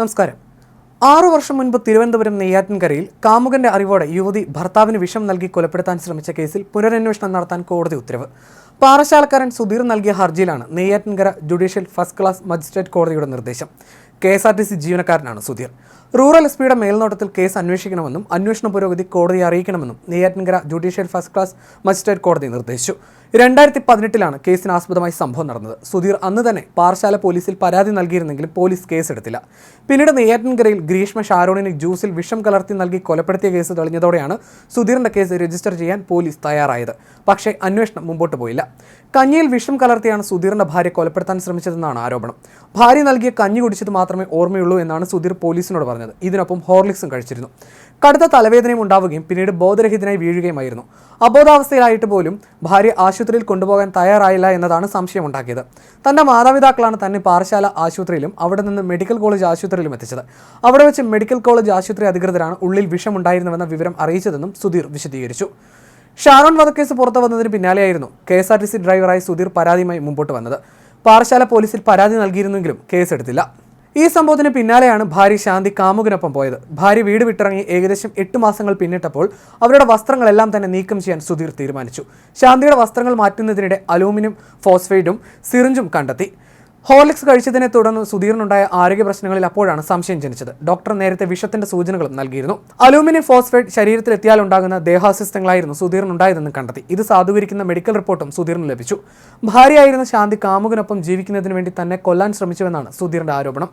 നമസ്കാരം. ആറു വർഷം മുൻപ് തിരുവനന്തപുരം നെയ്യാറ്റിൻകരയിൽ കാമുകന്റെ അറിവോടെ യുവതി ഭർത്താവിന് വിഷം നൽകി കൊലപ്പെടുത്താൻ ശ്രമിച്ച കേസിൽ പുനരന്വേഷണം നടത്താൻ കോടതി ഉത്തരവ്. പാറശാലക്കാരൻ സുധീർ നൽകിയ ഹർജിയിലാണ് Neyyattinkara judicial first class magistrate കോടതിയുടെ നിർദ്ദേശം. K S R T C ജീവനക്കാരനാണ് Sudheer. Rural S പിയുടെ മേൽനോട്ടത്തിൽ കേസ് അന്വേഷിക്കണമെന്നും അന്വേഷണ പുരോഗതി കോടതിയെ അറിയിക്കണമെന്നും Neyyattinkara judicial first class magistrate കോടതി നിർദ്ദേശിച്ചു. രണ്ടായിരത്തി പതിനെട്ടിലാണ് കേസിന് ആസ്പദമായി സംഭവം നടന്നത്. സുധീർ അന്ന് തന്നെ പാറശാല പോലീസിൽ പരാതി നൽകിയിരുന്നെങ്കിലും പോലീസ് കേസെടുത്തില്ല. പിന്നീട് നെയ്യാറ്റിൻകരയിൽ ഗ്രീഷ്മ ഷാരോണിന് ജ്യൂസിൽ വിഷം കലർത്തി നൽകി കൊലപ്പെടുത്തിയ കേസ് തെളിഞ്ഞതോടെയാണ് സുധീറിന്റെ കേസ് രജിസ്റ്റർ ചെയ്യാൻ പോലീസ് തയ്യാറായത്. പക്ഷേ അന്വേഷണം മുമ്പോട്ട് പോയില്ല. കഞ്ഞിയിൽ വിഷം കലർത്തിയാണ് സുധീറിന്റെ ഭാര്യ കൊലപ്പെടുത്താൻ ശ്രമിച്ചതെന്നാണ് ആരോപണം. ഭാര്യ നൽകിയ കഞ്ഞി കുടിച്ചത് മാത്രമേ ഓർമ്മയുള്ളൂ എന്നാണ് സുധീർ പോലീസിനോട് പറഞ്ഞത്. ഇതിനൊപ്പം ഹോർലിക്സും കഴിച്ചിരുന്നു. കടുത്ത തലവേദനയും ഉണ്ടാവുകയും പിന്നീട് ബോധരഹിതനായി വീഴുകയുമായിരുന്നു. അബോധാവസ്ഥയിലായിട്ട് പോലും ഭാര്യ ആശുപത്രിയിൽ കൊണ്ടുപോകാൻ തയ്യാറായില്ല എന്നതാണ് സംശയമുണ്ടാക്കിയത്. തന്റെ മാതാപിതാക്കളാണ് തന്നെ പാറശാല ആശുപത്രിയിലും അവിടെ നിന്ന് മെഡിക്കൽ കോളേജ് ആശുപത്രിയിലും എത്തിച്ചത്. അവിടെ വെച്ച് മെഡിക്കൽ കോളേജ് ആശുപത്രി അധികൃതരാണ് ഉള്ളിൽ വിഷമുണ്ടായിരുന്നുവെന്ന വിവരം അറിയിച്ചതെന്നും സുധീർ വിശദീകരിച്ചു. ഷാരോൺ വധക്കേസ് പുറത്തു വന്നതിന് പിന്നാലെയായിരുന്നു K S R T C ഡ്രൈവറായി Sudheer പരാതിയുമായി മുമ്പോട്ട് വന്നത്. പാറശാല പോലീസിൽ പരാതി നൽകിയിരുന്നെങ്കിലും കേസെടുത്തില്ല. ഈ സംഭവത്തിന് പിന്നാലെയാണ് ഭാര്യ ശാന്തി കാമുകനൊപ്പം പോയത്. ഭാര്യ വീട് വിട്ടിറങ്ങി ഏകദേശം എട്ട് മാസങ്ങൾ പിന്നിട്ടപ്പോൾ അവരുടെ വസ്ത്രങ്ങളെല്ലാം തന്നെ നീക്കം ചെയ്യാൻ സുധീർ തീരുമാനിച്ചു. ശാന്തിയുടെ വസ്ത്രങ്ങൾ മാറ്റുന്നതിനിടെ അലൂമിനിയം ഫോസ്ഫൈഡും സിറിഞ്ചും കണ്ടെത്തി. ഹോർലിക്സ് കഴിച്ചതിനെ തുടർന്ന് സുധീറിനുണ്ടായ ആരോഗ്യ പ്രശ്നങ്ങളിൽ അപ്പോഴാണ് സംശയം ജനിച്ചത്. ഡോക്ടർ നേരത്തെ വിഷത്തിന്റെ സൂചനകളും നൽകിയിരുന്നു. അലൂമിനിയം ഫോസ്ഫേറ്റ് ശരീരത്തിൽ എത്തിയാൽ ഉണ്ടാകുന്ന ദേഹാസ്വസ്ഥങ്ങളായിരുന്നു സുധീറിനുണ്ടായതെന്ന് കണ്ടെത്തി. ഇത് സാധൂകരിക്കുന്ന മെഡിക്കൽ റിപ്പോർട്ടും സുധീറിന് ലഭിച്ചു. ഭാര്യയായിരുന്ന ശാന്തി കാമുകനൊപ്പം ജീവിക്കുന്നതിന് വേണ്ടി തന്നെ കൊല്ലാൻ ശ്രമിച്ചുവെന്നാണ് സുധീറിന്റെ ആരോപണം.